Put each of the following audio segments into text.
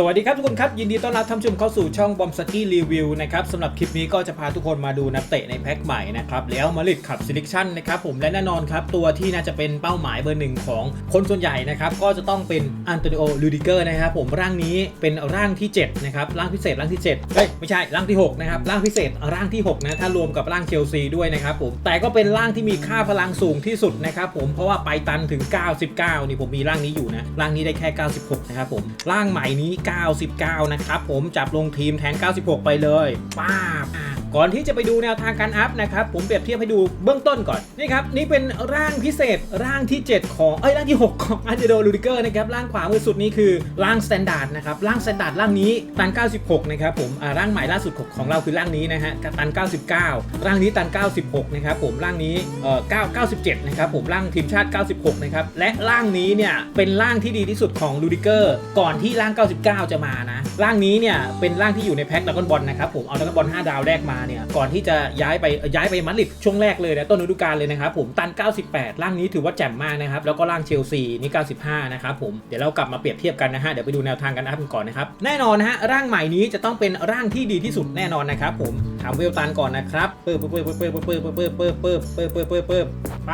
สวัสดีครับทุกคนครับ ยินดีต้อนรับท่านผู้ชมเข้าสู่ช่องบอมสกี้รีวิวนะครับสำหรับคลิปนี้ก็จะพาทุกคนมาดูนักเตะในแพ็คใหม่นะครับแล้วมาลิดขับซิลิคชั่นนะครับผมและแน่นอนครับ ตัวที่น่าจะเป็นเป้าหมายเบอร์หนึ่งของคนส่วนใหญ่นะครับก็จะต้องเป็นอันโตนิโอลูดิเกอร์นะครับผมร่างนี้เป็นร่างที่7นะครับร่างพิเศษร่างที่7เฮ้ยไม่ใช่ร่างที่6นะครับร่างพิเศษร่างที่6นะถ้ารวมกับร่างเชลซีด้วยนะครับผมแต่ก็เป็นร่างที่มีค่าพลังสูงที่สุดนะครับผมเพราะว่าไปตันถึง 99นี่ผมมีร่างนี้อยู่นะร่างนี้ได้แค่ 96นะครับผมร่างใหม่นี้99 นะครับผมจับลงทีมแทน 96 ไปเลยป้าบ ก่อนที่จะไปดูแนวทางการอัพนะครับผมเปรียบเทียบให้ดูเบื้องต้นก่อนนี่ครับนี่เป็นร่างพิเศษร่างที่ 7 ของเอ้ยร่างที่ 6 ของอันเดโดลูดิเกอร์นะครับร่างขวามือสุดนี้คือร่างสแตนดาร์ดนะครับร่างสแตนดาร์ดร่างนี้ตัน 96 นะครับผมอ่าร่างใหม่ล่าสุดของเราคือร่างนี้นะฮะตัน 99 ร่างนี้ตัน 96 นะครับผมร่างนี้เอ่อ9 97 นะครับผมร่างทีมชาติ 96 นะครับและร่างนี้เนี่ยเป็นร่างที่ดีที่สุดของลูดิเกอร์ก่อนที่ร่าง 99 จะมานะร่างนี้เนี่ยเป็นร่างที่อยู่ในแพ็คดากอนบอลนะครับผมเอาดากอนบอล5ดาวแรกมาเนี่ยก่อนที่จะย้ายไปย้ายไปมาดริดช่วงแรกเลยนะต้นฤดูกาลเลยนะครับผมตัน 98 ร่างนี้ถือว่าแจ่มมากนะครับแล้วก็ร่างเชลซีนี่ 95 นะครับผมเดี๋ยวเรากลับมาเปรียบเทียบกันนะฮะเดี๋ยวไปดูแนวทางกันอัพก่อนนะครับแน่นอนนะฮะร่างใหม่นี้จะต้องเป็นร่างที่ดีที่สุดแน่นอนนะครับผมถามเวลตันก่อนนะครับเปิบเปิบเปิบเปิบเปิบเปิบเปิบเปิบเปิบเปิบเปิบเปิบเปิบไป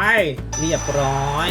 เรียบร้อย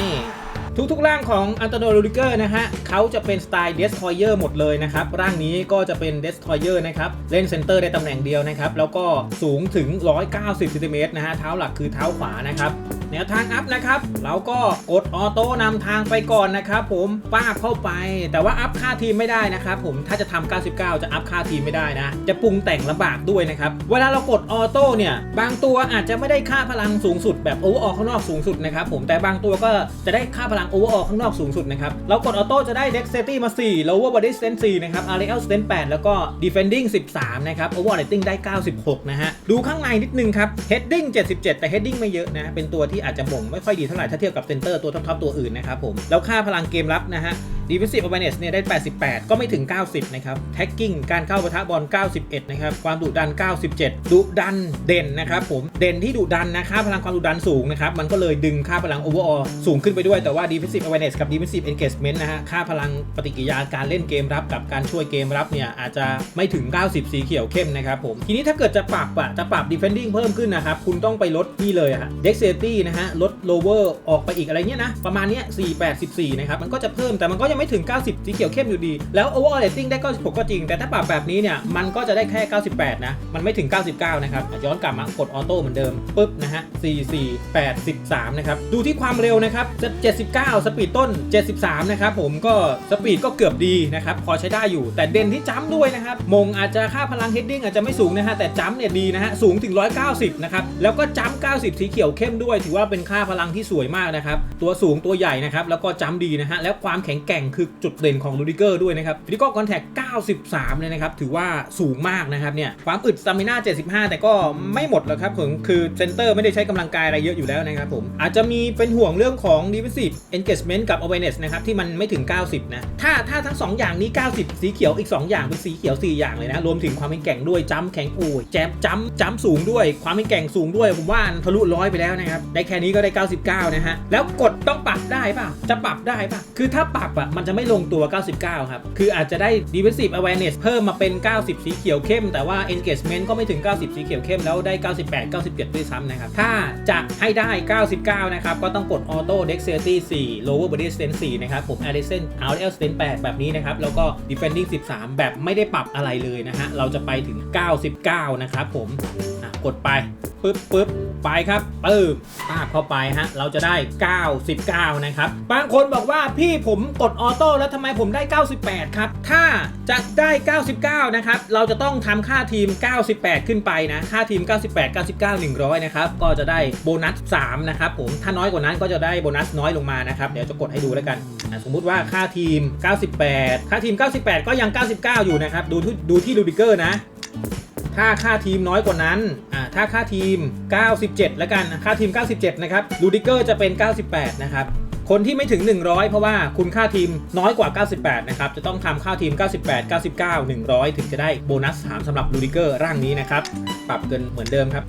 ทุกๆร่างของอันโตโนลูดิเกอร์นะฮะเขาจะเป็นสไตล์เดสทอยเยอร์หมดเลยนะครับ ร่างนี้ก็จะเป็นเดสทอยเยอร์นะครับ เล่นเซนเตอร์ได้ตำแหน่งเดียวนะครับ แล้วก็สูงถึง 190ซนติเมตรนะฮะเท้าหลักคือเท้าขวานะครับ แนวทางอัพนะครับ เราก็กดออโต้นำทางไปก่อนนะครับผมป้าบเข้าไป แต่ว่าอัพค่าทีมไม่ได้นะครับผมถ้าจะทำ99 จะอัพค่าทีมไม่ได้นะ จะปรุงแต่งลำบากด้วยนะครับ เวลาเรากดออโต้เนี่ย บางตัวอาจจะไม่ได้ค่าพลังสูงสุดแบบโอเวอร์ออข้างนอกสูงสุดนะครับผมแต่บางตัวก็จะได้ค่าพลังโอเวอร์ออข้างนอกสูงสุดนะครับเรากดออโต้จะได้ Dexterity มา4 Lower Body Strength 4นะครับ Aerial Strength 8แล้วก็ Defending 13 นะครับ Overall Rating ได้ 96 นะฮะดูข้างในนิดนึงครับ Heading 77 แต่ Heading ไม่เยอะนะเป็นตัวที่อาจจะบ่งไม่ค่อยดีเท่าไหร่ถ้าเทียบกับเซนเตอร์ตัวท็อปๆตัวอื่นนะครับผมแล้วค่าพลังเกมรับนะฮะ Defensive Awareness เนี่ยได้ 88 ก็ไม่ถึง 90 นะครับ Tagging การเข้าปะทะบอล 91 นะครับ ความดุดัน 97 ดุดันเด่นนะครับผม เด่นที่ดุดันนะค่าพลังความดุดันสูงนะครับ มันก็เลยดึงค่าพลัง Overall สูงขึ้นไปด้วย แต่ว่า Defensive Awareness กับ Defensive Engagement นะฮะ ค่าพลังปฏิกิริยาการเล่นเกมรับกับการช่วยเกมรับเนี่ยอาจจะไม่ถึง 90 สีเขียวเข้มนะครับผม ทีนี้ถ้าเกิดจะปรับอะจะปรับ Defending เพิ่มขึ้นนะครับ คุณต้องไปลดนี่เลยอะฮะ Dexterity นะฮะ ลด Lower ออกไปอีกอะไรเงี้ยนะ ประมาณเนี้ย4 84นะครับ มันก็จะเพิ่ม แต่มันก็ยังไม่ถึง 90 สีเขียวเข้มอยู่ดี แล้ว Overall Rating ได้ 96 ก็จริง แต่ถ้าปรับแบบนี้เนี่ย มันก็จะได้แค่ 98 นะ มันไม่ถึง 99 นะครับ ย้อนกลับมากดออโต้เหมือนเดิม ปึ๊บนะฮะ 44 83นะครับ ดูที่ความเร็วนะครับจะ79 สปีดต้น 73 นะครับ ผมก็สปีดก็เกือบดีนะครับ พอใช้ได้อยู่ แต่เด่นที่จัมด้วยนะครับ มงอาจจะค่าพลัง heading อาจจะไม่สูงนะฮะ แต่จัมเนี่ยดีนะฮะ สูงถึง 190 นะครับ แล้วก็จัม90 สีเขียวเข้มด้วย ถือว่าเป็นค่าพลังที่สวยมากนะครับ ตัวสูงตัวใหญ่นะครับ แล้วก็จัมดีนะฮะ แล้วความแข็งแกร่งคือจุดเด่นของลูดิเกอร์ด้วยนะครับฟิลิโก้คอนแทค93 เลยนะครับ ถือว่าสูงมากนะครับเนี่ย ความอึดสตามิน่า75 แต่ก็ไม่หมดแล้วครับผมคือเซนเตอร์ไม่ได้ใช้กำลังกายอะไรเยอะอยู่แล้วนะครับผม อาจจะมีเป็นห่วงเรื่องของ defensive engagement กับ awareness นะครับ ที่มันไม่ถึง 90 นะ ถ้าถ้าทั้ง 2 อย่างนี้ 90 สีเขียวอีก 2 อย่างเป็นสีเขียว 4 อย่างเลยนะ รวมถึงความแข็งด้วยจัมแข็งโอ้ยแจมจัมจัมสูงด้วย ความแข็งสูงด้วย ผมว่าทะลุร้อยไปแล้วนะครับได้แค่นี้ก็ได้ 99 นะฮะแล้วกดต้องปรับได้ป่ะจะปรับได้ป่ะคือถ้าปรับอะมันจะไม่ลงตัว 99 ครับ คืออาจจะได้ defensive awareness เพิ่มมาเป็น 90 สีเขียวเข้ม แต่ว่า engagement ก็ไม่ถึง 90 สีเขียวเข้มแล้วได้ 98 97 ด้วยซ้ำนะครับ ถ้าจะให้ได้ 99 นะครับ ก็ต้องกด auto dexterity 4 lower body strength 4นะครับ ผม addison RL strength 8 แบบนี้นะครับ แล้วก็ defending 13 แบบไม่ได้ปรับอะไรเลยนะฮะ เราจะไปถึง 99 นะครับผมอะกดไปปึ๊บปึ๊บ ไปครับปึ๊บปาบเข้าไปฮะ เราจะได้ 99 นะครับ บางคนบอกว่าพี่ผมกดออโต้แล้วทำไมผมได้ 98 ครับ ถ้าจะได้ 99 นะครับ เราจะต้องทำค่าทีม 98 ขึ้นไปนะ ค่าทีม 98 99 100 นะครับ ก็จะได้โบนัส 3 นะครับผม ถ้าน้อยกว่านั้นก็จะได้โบนัสน้อยลงมานะครับ เดี๋ยวจะกดให้ดูแล้วกัน สมมุติว่าค่าทีม 98 ค่าทีม 98 ก็ยัง 99 อยู่นะครับ ดูที่ดูที่ลูดิเกอร์นะ ถ้าค่าทีมน้อยกว่านั้น ถ้าค่าทีม 97 แล้วกันค่าทีม 97 นะครับลูดิเกอร์จะเป็น 98 นะครับคนที่ไม่ถึง 100 เพราะว่าคุณค่าทีมน้อยกว่า 98 นะครับ จะต้องทำค่าทีม 98 99 100 ถึงจะได้โบนัส 3สำหรับลูดิเกอร์ร่างนี้นะครับ ปรับเกินเหมือนเดิมครับ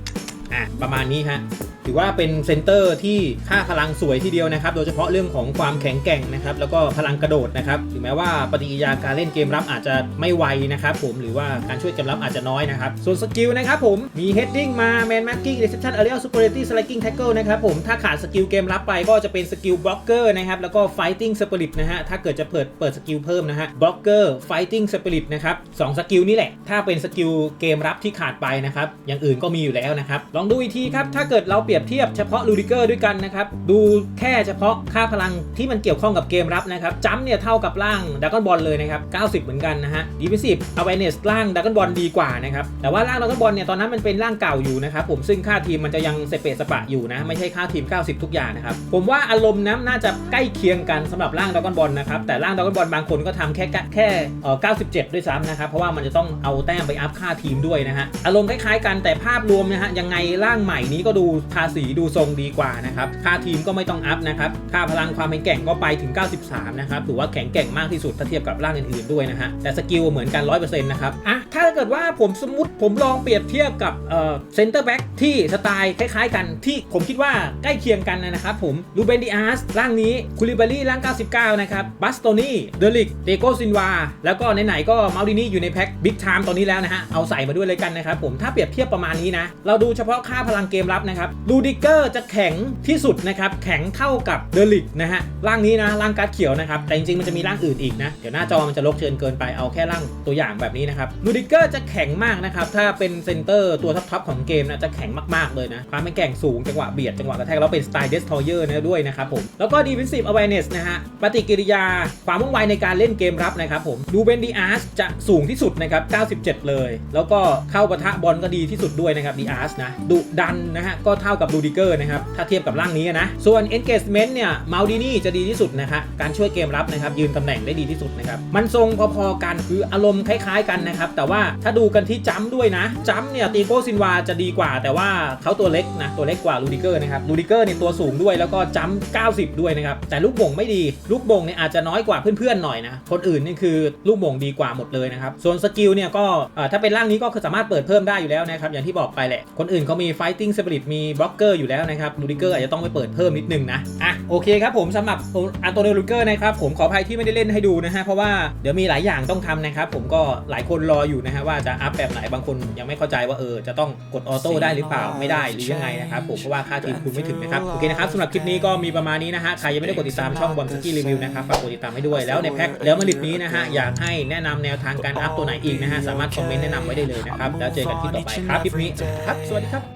อะ ประมาณนี้ฮะ ถือว่าเป็นเซนเตอร์ที่ค่าพลังสวยทีเดียวนะครับ โดยเฉพาะเรื่องของความแข็งแกร่งนะครับ แล้วก็พลังกระโดดนะครับ ถึงแม้ว่าปฏิกิริยาการเล่นเกมรับอาจจะไม่ไวนะครับผม หรือว่าการช่วยเกมรับอาจจะน้อยนะครับ ส่วนสกิลนะครับผม มี heading มา man marking reception aerial superiority striking tackle นะครับผม ถ้าขาดสกิลเกมรับไปก็จะเป็นสกิล blocker นะครับ แล้วก็ fighting spirit นะฮะ ถ้าเกิดจะเปิดเปิดสกิลเพิ่มนะฮะ blocker fighting spirit นะครับสองสกิลนี่แหละ ถ้าเป็นสกิลเกมรับที่ขาดไปนะครับ อย่างอื่นก็มีอยู่แล้วนะครับ ลองดูอีกทีครับ ถ้าเกิดเราเปลี่ยรียบเทียบเฉพาะลูดิเกอร์ด้วยกันนะครับดูแค่เฉพาะค่าพลังที่มันเกี่ยวข้องกับเกมรับนะครับจัมเนี่ยเท่ากับร่างดักกอนบอลเลยนะครับ90 เหมือนกันนะฮะ defensive awareness ร่างดักกอนบอลดีกว่านะครับแต่ว่าร่างดักกอนบอลเนี่ยตอนนั้นมันเป็นร่างเก่าอยู่นะครับผมซึ่งค่าทีมมันจะยังเซเปสปะอยู่นะไม่ใช่ค่าทีม 90 ทุกอย่างนะครับผมว่าอารมณ์นะน่าจะใกล้เคียงกันสำหรับร่างดักกอนบอลนะครับแต่ร่างดักกอนบอลบางคนก็ทำแค่แค่เอ่อ97 ด้วยซ้ำนะครับเพราะว่ามันจะต้องเอาแต้มไปอัพค่าทีมด้วยนะฮะอารมณ์คล้ายๆกันแต่ภาพรวมนะฮะยังไงร่างใหม่นี้ก็ดูภาษีดูทรงดีกว่านะครับ ค่าทีมก็ไม่ต้องอัพนะครับ ค่าพลังความแข็งแกร่งก็ไปถึง 93 นะครับ ถือว่าแข็งแกร่งมากที่สุดถ้าเทียบกับร่างอื่นๆด้วยนะฮะ แต่สกิลเหมือนกัน 100%นะครับ อะ ถ้าเกิดว่าผมสมมติผมลองเปรียบเทียบกับเอ่อเซนเตอร์แบ็กที่สไตล์คล้ายๆ กันที่ผมคิดว่าใกล้เคียงกันนะครับผมลูเบนดิอาสร่างนี้คูลิบารีร่าง 99 นะครับบัสโตนี่เดลิกเดโกซินวาแล้วก็ไหนๆก็มาดินี่อยู่ในแพ็คบิ๊กไทม์ตอนนี้แล้วนะฮะเอาใส่มาด้วยเลยกันนะครับผมถ้าเปรียบเทียบประมาณนี้นะเราดูเฉพาะค่าพลังเกมรับนะครับลูดิเกอร์จะแข็งที่สุดนะครับ แข็งเท่ากับเดลิกนะฮะ ร่างนี้นะ ร่างการ์ดเขียวนะครับ แต่จริงๆ มันจะมีร่างอื่นอีกนะ เดี๋ยวหน้าจอมันจะลกเชิญเกินไป เอาแค่ร่างตัวอย่างแบบนี้นะครับลูดิเกอร์จะแข็งมากนะครับ ถ้าเป็นเซนเตอร์ตัวท็อปๆของเกมนะ จะแข็งมากๆเลยนะ ความเป็นแกร่งสูง จังหวะเบียด จังหวะกระแทก แล้วเป็นสไตล์เดสทอยเออร์นะด้วยนะครับผม แล้วก็ defensive awareness นะฮะ ปฏิกิริยา ความว่องไวในการเล่นเกมรับนะครับผม ดูเบนดีอาร์สจะสูงที่สุดนะครับ 97 เลย แล้วก็เข้าปะทะบอลก็ดีที่สุดด้วยนะครับดีอาร์สนะดุดันนะฮะก็เท่ากับลูดิเกอร์นะครับ ถ้าเทียบกับร่างนี้นะ ส่วน engagement เนี่ยมาดินี่จะดีที่สุดนะฮะการช่วยเกมรับนะครับ ยืนตำแหน่งได้ดีที่สุดนะครับ มันทรงพอๆกันคืออารมณ์คล้ายๆกันนะครับ แต่ว่าถ้าดูกันที่จัมด้วยนะจัมเนี่ยตีโกซินวาจะดีกว่า แต่ว่าเขาตัวเล็กนะตัวเล็กกว่าลูดิเกอร์นะครับลูดิเกอร์เนี่ยตัวสูงด้วยแล้วก็จัม90 ด้วยนะครับแต่ลูกบ่งไม่ดีลูกบ่งเนี่ยอาจจะน้อยกว่าเพื่อนๆหน่อยนะคนอื่นนี่คือลูกบ่งดีกว่าหมดเลยนะครับส่วนสกิลเนี่ยก็ถ้าเป็นร่างนี้ก็คือสามารถเปิดเพิ่มได้อยู่แล้วนะครับอย่างที่บอกไปแหละคนอื่นเขามี fighting spirit มี block อยู่แล้วนะครับลูดิเกอร์อาจจะต้องไปเปิดเพิ่มนิดนึงนะอะโอเคครับผมสำหรับอันโตเนลูเกอร์นะครับผมขออภัยที่ไม่ได้เล่นให้ดูนะฮะเพราะว่าเดี๋ยวมีหลายอย่างต้องทำนะครับผมก็หลายคนรออยู่นะฮะว่าจะอัพแบบไหนบางคนยังไม่เข้าใจว่าเออจะต้องกดออโต้ได้หรือเปล่าไม่ได้หรือยังไงนะครับผมเพราะว่าค่าทีมคุณไม่ถึงนะครับโอเคนะครับสำหรับคลิปนี้ก็มีประมาณนี้นะฮะใครยังไม่ได้กดติดตามช่องบอมสกี้รีวิวนะครับฝากกดติดตามให้ด้วยแล้วในแพ็คแล้วมาลิดนี้นะฮะอยากให้แนะนำแนวทางการอัพตัวไหนอีกนะฮะสามารถคอมเมนต์แนะนำไว้ได้เลยนะครับแล้วเจอกันคลิปต่อไปครับคลิปนี้ครับสวัสดีครับ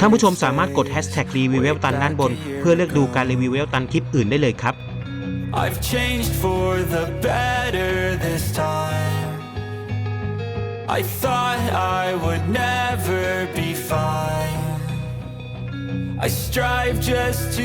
ท่านผู้ชมสามารถกด hashtag รีวิวเวลตันด้านบน เพื่อเลือกดูการรีวิวเวลตันคลิปอื่นได้เลยครับ I've changed for the better this time. I thought I would never be fine. I strive just to